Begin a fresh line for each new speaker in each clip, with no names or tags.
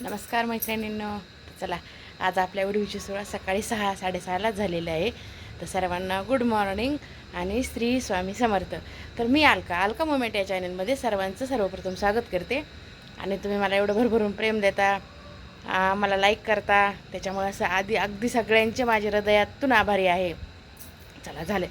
नमस्कार मैत्रिणींनो. चला आज आपल्या उडवीची सोहळा सकाळी सहा साडेसहालाच झालेला आहे. तर सर्वांना गुड मॉर्निंग आणि श्री स्वामी समर्थ. तर मी अलका अलका मोमेंट या चॅनलमध्ये सर्वांचं सर्वप्रथम स्वागत करते. आणि तुम्ही मला एवढं भरभरून प्रेम देता आ, मला लाईक करता त्याच्यामुळे असं आधी अगदी सगळ्यांचे माझे हृदयातून आभारी आहे. चला झालं.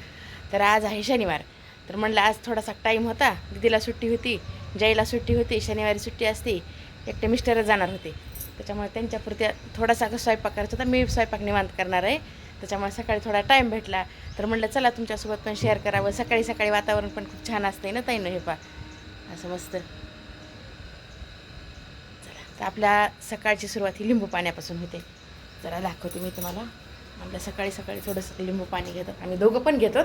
तर आज आहे शनिवार. तर म्हणलं आज थोडासा टाईम होता. दिदीला सुट्टी होती जयला सुट्टी होती शनिवारी सुट्टी असते. एकटे मिस्टरच जाणार होते. त्याच्यामुळे त्यांच्यापुरत्या थोडासा कसं स्वयंपाक करायचा होता. मी स्वयंपाक निवांत करणार आहे. त्याच्यामुळे सकाळी थोडा टाईम भेटला. तर म्हणलं चला तुमच्यासोबत पण शेअर करावं. सकाळी सकाळी वातावरण पण खूप छान असते ना ताईनं हे पा असं मस्त. चला तर आपल्या सकाळची सुरुवात ही लिंबू पाण्यापासून होते. जरा दाखवते मी तुम्हाला. आपल्या सकाळी सकाळी थोडंसं लिंबू पाणी घेतात आम्ही दोघं पण घेतो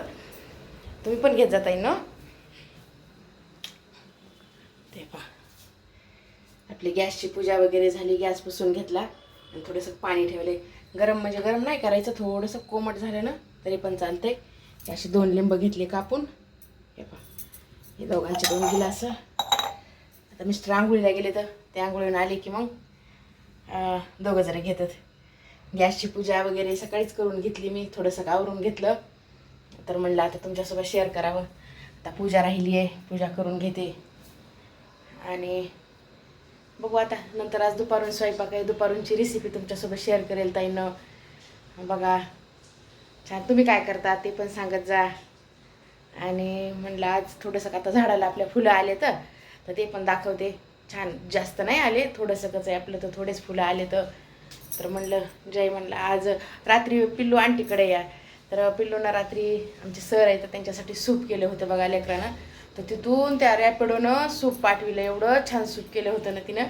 तुम्ही पण घेत जाता ना ते पहा आपली गॅसची पूजा वगैरे झाली गॅस पुसून घेतला. आणि थोडंसं पाणी ठेवले. गरम म्हणजे गरम नाही करायचं थोडंसं कोमट झालं ना तरी पण चालते असे दोन लिंब घेतले कापून. हे पण हे दोघांचे दोन गिलास. आता मिस्टर आंघोळीला गेले तर ते आंघोळीहून आले की मग दोघं जरा घेतात. गॅसची पूजा वगैरे सकाळीच करून घेतली मी थोडंसं आवरून घेतलं. तर म्हणलं आता तुमच्यासोबत शेअर करावं. आता पूजा राहिली आहे पूजा करून घेते. आणि बघू आता नंतर आज दुपारून स्वयंपाक आहे दुपारूनची रेसिपी तुमच्यासोबत शेअर करेल ताईनं. बघा छान. तुम्ही काय करता ते पण सांगत जा. आणि म्हणलं आज थोडंसं आता झाडाला आपल्या फुलं आले तर तर ते पण दाखवते. छान. जास्त नाही आले थोडंसं कसं आहे आपलं तर थोडेच फुलं आले तर. म्हणलं जय म्हणलं आज रात्री पिल्लू आंटीकडे या. तर पिल्लूंना रात्री आमचे सर आहे तर त्यांच्यासाठी सूप केलं होतं बघा लेकरानं. तर तिथून त्या रॅपिडोनं सूप पाठविलं एवढं छान सूप केलं होतं ना तिनं.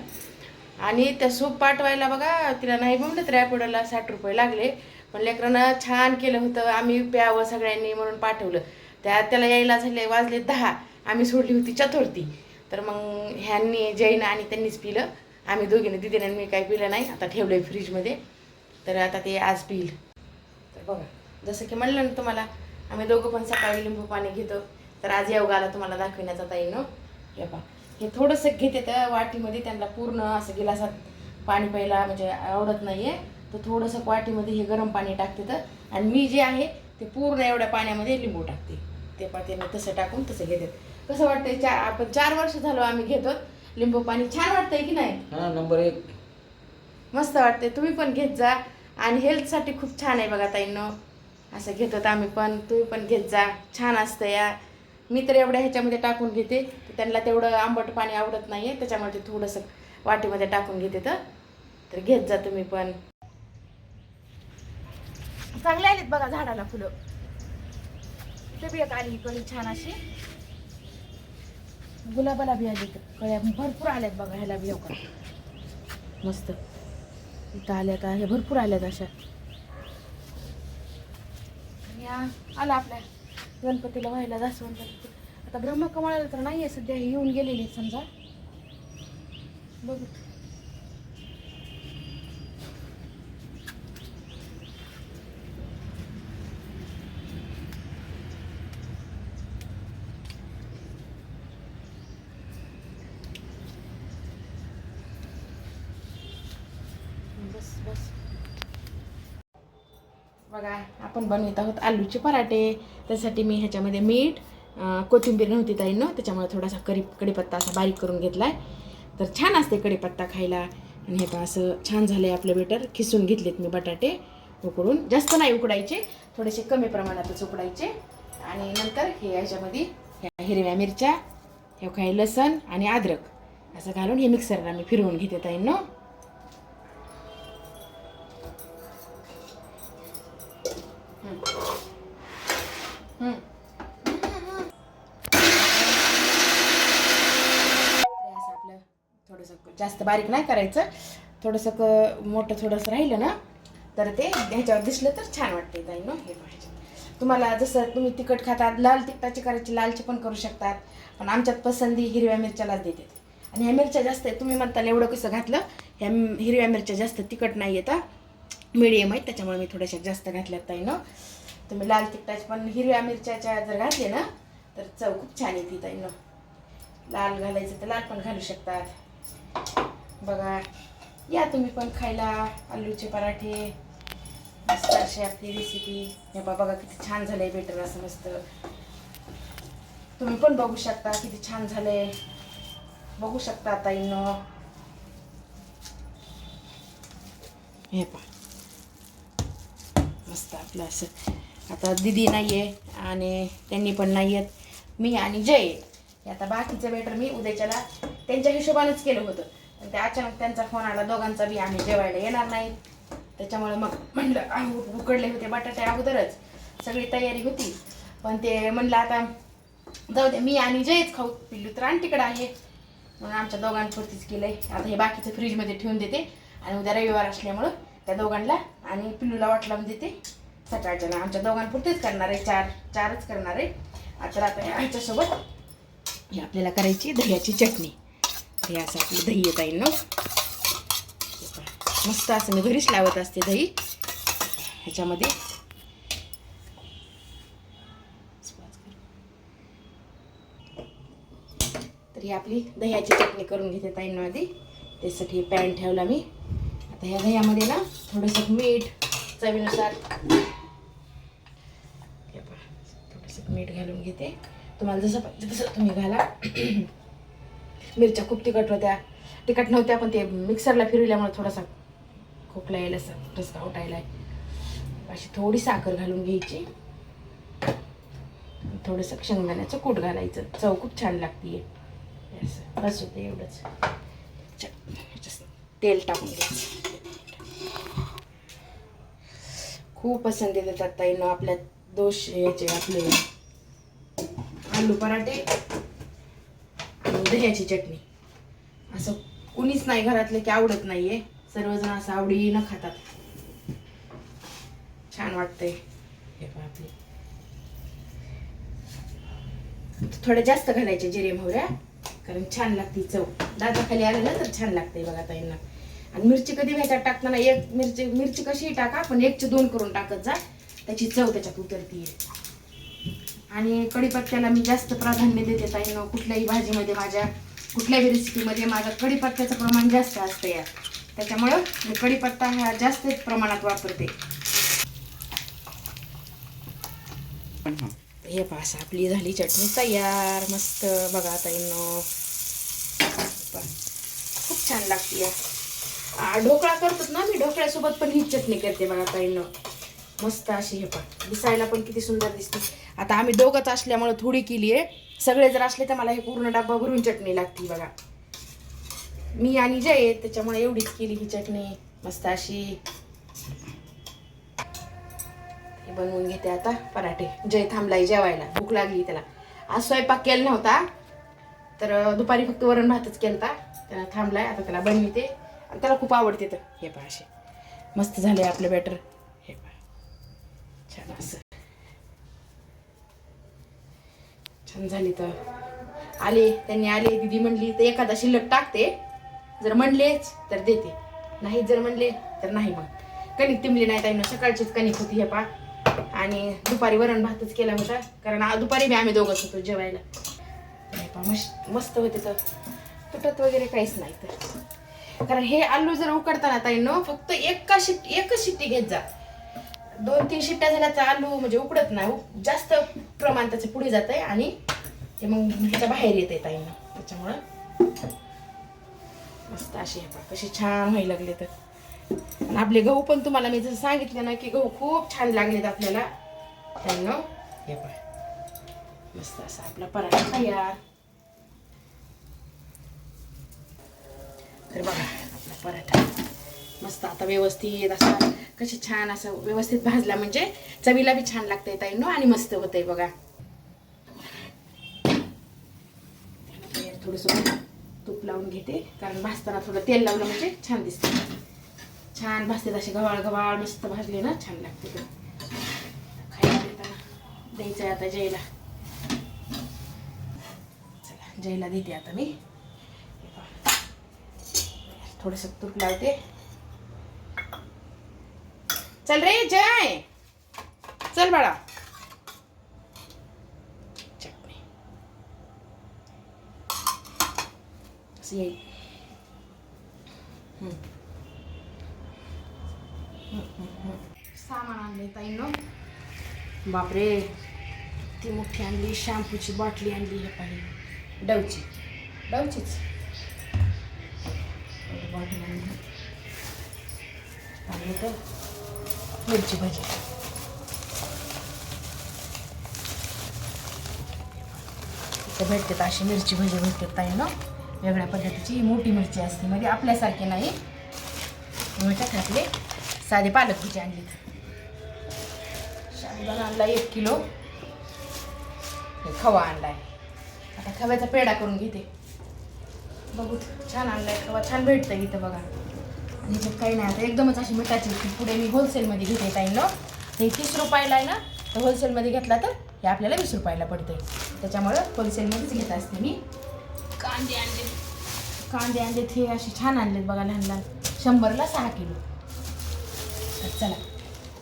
आणि त्या सूप पाठवायला बघा तिला नाही म्हणलं तर रॅपिडोला साठ रुपये लागले. पण लेकरानं छान केलं होतं आम्ही प्यावं सगळ्यांनी म्हणून पाठवलं. त्या त्याला यायला झाले वाजले दहा आम्ही सोडली होती चतुर्थी. तर मग ह्यांनी जैन आणि त्यांनीच पिलं. आम्ही दोघीने दिदीने मी काही पिलं नाही आता ठेवलं आहे फ्रीजमध्ये. तर आता ते आज पिईल. तर बघा जसं की म्हणलं ना तुम्हाला आम्ही दोघं पण सकाळी लिंबू पाणी घेतो. तर आज योगाला तुम्हाला दाखविण्याचा ताई न हे. पहा. हे थोडंसं घेते त्या वाटीमध्ये त्यांना पूर्ण असं गिलासात पाणी प्यायला म्हणजे आवडत नाही आहे तर थोडंसं वाटीमध्ये हे गरम पाणी टाकते तर. आणि मी जे आहे ते पूर्ण एवढ्या पाण्यामध्ये लिंबू टाकते. ते पण त्यांना तसं टाकून तसं घेते. कसं वाटतंय चार आपण चार वर्ष झालो आम्ही घेतो. लिंबू पाणी छान वाटतंय की नाही?
नंबर एक.
मस्त वाटते तुम्ही पण घेत जा. आणि हेल्थसाठी खूप छान आहे बघा ताईंनो. असं घेतात आम्ही पण. तुम्ही पण घेत जा. छान असतं या. मी तर एवढ्या ह्याच्यामध्ये टाकून घेते. तर त्यांना तेवढं आंबट पाणी आवडत नाही आहे त्याच्यामुळे ते थोडंसं वाटीमध्ये टाकून घेते तर. तर घेत जा तुम्ही पण. चांगले आलेत बघा झाडाला फुलं. ते बी एक आली कळी छान अशी. गुलाबाला बी आली कळ्या भरपूर आल्यात बघा ह्याला बी हो का मस्त. इथं आल्यात आहे भरपूर आल्यात अशा. या आला आपल्या. गणपतीला व्हायला जास्वंत आता ब्रह्मकमळाला तर नाही आहे सध्या येऊन गेलेली समजा. बघू बस बस बघा आपण बनवित आहोत आलूचे पराठे. त्यासाठी मी ह्याच्यामध्ये मीठ कोथिंबीर नव्हती ताईनं त्याच्यामुळे थोडासा करी कडीपत्ता असा बारीक करून घेतला आहे तर छान असते कढीपत्ता खायला. आणि हे पण असं छान झालं आहे आपलं बेटर खिसून घेतलेत मी बटाटे उकडून. जास्त नाही उकडायचे थोडेसे कमी प्रमाणातच उकडायचे. आणि नंतर हे ह्याच्यामध्ये ह्या हिरव्या मिरच्या हे काही लसण आणि अद्रक. असं घालून हे मिक्सरला मी फिरवून घेते ताईनं. आपलं थोडंसं जास्त बारीक नाही करायचं. थोडंसं क मोठं थोडंसं राहिलं ना तर ते ह्याच्यावर दिसलं तर छान वाटते ताई ना हे पाहिजे. तुम्हाला जसं तुम्ही तिखट खातात लाल तिखटाची करायची लालची पण करू शकतात पण आमच्यात पसंती हिरव्या मिरच्यालाच देते आणि ह्या मिरच्या जास्त तुम्ही म्हणताल एवढं कसं घातलं ह्या हिरव्या मिरच्या जास्त तिखट नाही येतात मिडियम आहेत त्याच्यामुळे मी थोड्याशा जास्त घातल्यात ताई ना तुम्ही लाल तिखटाची पण हिरव्या मिरच्याच्या जर घातले ना तर चव खूप छान येते ताई ना लाल घालायचं तर लाल पण घालू शकतात. बघा या तुम्ही पण खायला आलूचे पराठे मस्त अशी आपली रेसिपी हे बघा किती छान झालंय बेटर असं मस्त. तुम्ही पण बघू शकता किती छान झालंय. बघू शकता आता हे पहा. मस्त आपलं असं आता दिदी नाही आहे आणि त्यांनी पण नाही आहेत मी आणि जय. आहे. आता बाकीचं बेटर मी उद्याच्याला त्यांच्या हिशोबानेच केलं होतं. पण ते अचानक त्यांचा फोन आला. दोघांचा बी आम्ही जेवायला येणार नाही त्याच्यामुळे मग म्हणलं आम्ही उकडले होते बटाटे अगोदरच. सगळी तयारी होती. पण ते म्हणलं आता जाऊ दे मी आणि जयच खाऊ. पिल्लू तर आणटीकडं आहे. म्हणून आमच्या दोघांपुरतीच आहे आता हे बाकीचं फ्रीजमध्ये ठेवून देते. आणि उद्या रविवार असल्यामुळं त्या दोघांना आणि पिल्लूला वाटला म्हणजे ते सकाळच्या ना आमच्या दोघांपुरतेच करणार आहे चार चारच करणार आहे. आता आता ह्याच्यासोबत ही आपल्याला करायची दह्याची चटणी. हे असं दही येत आहे ना? मस्त असं मी घरीच लावत असते दही. ह्याच्यामध्ये तर ही आपली दह्याची चटणी करून घेते ताईंना आधी. त्यासाठी पॅन ठेवला मी. आता ह्या दह्यामध्ये ना थोडंसं मीठ चवीनुसार. पहा, थोडंसं मीठ घालून घेते. तुम्हाला जसं पाहिजे तसं तुम्ही घाला. मिरच्या खूप तिखट होत्या. तिखट नव्हत्या पण ते मिक्सरला फिरवल्यामुळे थोडासा खोकला यायला ठसका उठायला अशी थोडी साखर घालून घ्यायची. थोडंसं शेंगदाण्याचं कूट घालायचं. चव खूप छान लागते. असं बस होते एवढंच. तेल टाकून घ्यायचं. खूप पसंती देतात ताईनं आपल्या दोष याचे आपले आलू पराठे दह्याची चटणी. असं कुणीच नाही घरातले की आवडत नाहीये. सर्वजण असं आवडीनं खातात. छान वाटतंय. हे आपले. थोडे जास्त घालायचे जिरे मोहऱ्या कारण छान लागते चव. दादा खाली आलं ना तर छान लागते बघा ताईंना. आणि मिरची कधी ह्याच्यात टाकताना एक मिरची मिरची कशीही टाका पण एकचे दोन करून टाकत जा. त्याची चव त्याच्यात उतरतीये. आणि कढीपत्त्याला मी जास्त प्राधान्य देते ताईंना कुठल्याही भाजीमध्ये माझ्या कुठल्याही रेसिपीमध्ये माझं कढीपत्त्याचं प्रमाण जास्त असतं या त्याच्यामुळं मी कढीपत्ता हा जास्त प्रमाणात वापरते. हे पास आपली झाली चटणी तयार मस्त. बघा आता खूप छान लागते या ढोकळा करतात ना मी ढोकळ्यासोबत पण ही चटणी करते बघा ताईनं. मस्त अशी हे पण. दिसायला पण किती सुंदर दिसते. आता आम्ही दोघंच असल्यामुळे थोडी केली आहे. सगळे जर असले तर मला हे पूर्ण डब्बा भरून चटणी लागते बघा. मी आणि जय आहे, त्याच्यामुळे एवढीच केली ही चटणी. मस्त अशी. हे बनवून घेते आता पराठे. जय थांबलाय जेवायला. भूक लागली त्याला. आज स्वयंपाक केला नव्हता. तर दुपारी फक्त वरण भातच केलता. त्याला थांबलाय आता त्याला बनविते. आणि त्याला खूप आवडते तर. हे पहा असे. मस्त झाले आपलं बॅटर हे पहा. छान असं. छान झाली तर. आले त्यांनी आले. दिदी म्हणली तर एखादा शिल्लक टाकते. जर म्हणलेच तर देते. नाही जर म्हणले तर नाही मग. कणिक तिमली नाही ताईनं सकाळचीच कणिक होती हे पा आणि दुपारी वरण भातच केला होता. कारण दुपारी बी आम्ही दोघंच होतो जेवायला. हे पहा मस्त होते तर. तुटत वगैरे काहीच नाही तर. कारण हे आलू जर उकडताना ताईनं फक्त एका शिट्टी एकच शिट्टी घेत जा. दोन तीन शिट्ट्या झाल्या तर आलू म्हणजे उकडत नाही. जास्त प्रमाण त्याचं पुढे जात आहे आणि ते मग त्याच्या बाहेर येत आहे ताईनं. त्याच्यामुळं मस्त अशी हे कशी छान व्हायला लागले तर. आपले गहू पण तुम्हाला मी जसं सांगितलं ना की गहू खूप छान लागलेत आपल्याला. त्यानं हे पण मस्त असा आपला पराठा तयार. तर बघा आपला पराठा. मस्त आता व्यवस्थित असा कशी छान असं व्यवस्थित भाजला म्हणजे चवीला बी छान लागतंय ताईनो आणि मस्त होतंय बघा. थोडंसं तूप लावून घेते कारण भाजताना थोडं तेल लावलं म्हणजे छान दिसते छान भाजते असे गवाळ गवाळ मस्त भाजले ना छान लागते ते. खायला देताना द्यायचं आहे आता जयला. चला जयला देते आता मी. थोडंसं तूप लावते. चल रे जय. चल बाळा. येईल हम्म. सामान आणले ताईनं. बापरे. ती मोठी आणली शॅम्पूची बाटली आणली हे पाहिजे डवची. डवचीच. आणि मिरची भाजी इथं भेटतात अशी मिरची भजी भेटतात ताई ना वेगळ्या पद्धतीची ही मोठी मिरची असते म्हणजे आपल्यासारखी नाही. त्यातले साधे साधी पालक भजी आणली शाळेला आणला एक किलो. खवा खवा आणलाय आता खव्याचा पेढा करून घेते. बघू छान आणलाय खवा छान भेटतं इथं बघा. आणि ह्याच्यात काही नाही आता एकदमच अशी मिठाची ती पुढे मी होलसेलमध्ये घेते ताईनं हे तीस रुपयाला आहे ना तर होलसेलमध्ये घेतला तर हे आपल्याला वीस रुपयाला पडते त्याच्यामुळं होलसेलमध्येच घेत असते मी. कांदे आणले. कांदे आणलेत हे असे छान आणलेत बघा लहान लहान. शंभरला सहा किलो. चला.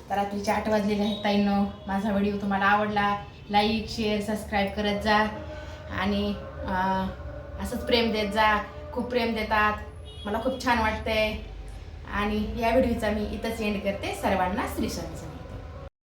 तर रात्रीचे आठ वाजलेले आहेत ताईनं माझा व्हिडिओ तुम्हाला आवडला लाईक शेअर सबस्क्राईब करत जा. आणि असंच प्रेम देत जा खूप प्रेम देतात. मला खूप छान वाटतंय. आणि या व्हिडिओचा मी इथंच एंड करते. सर्वांना श्री स्वामी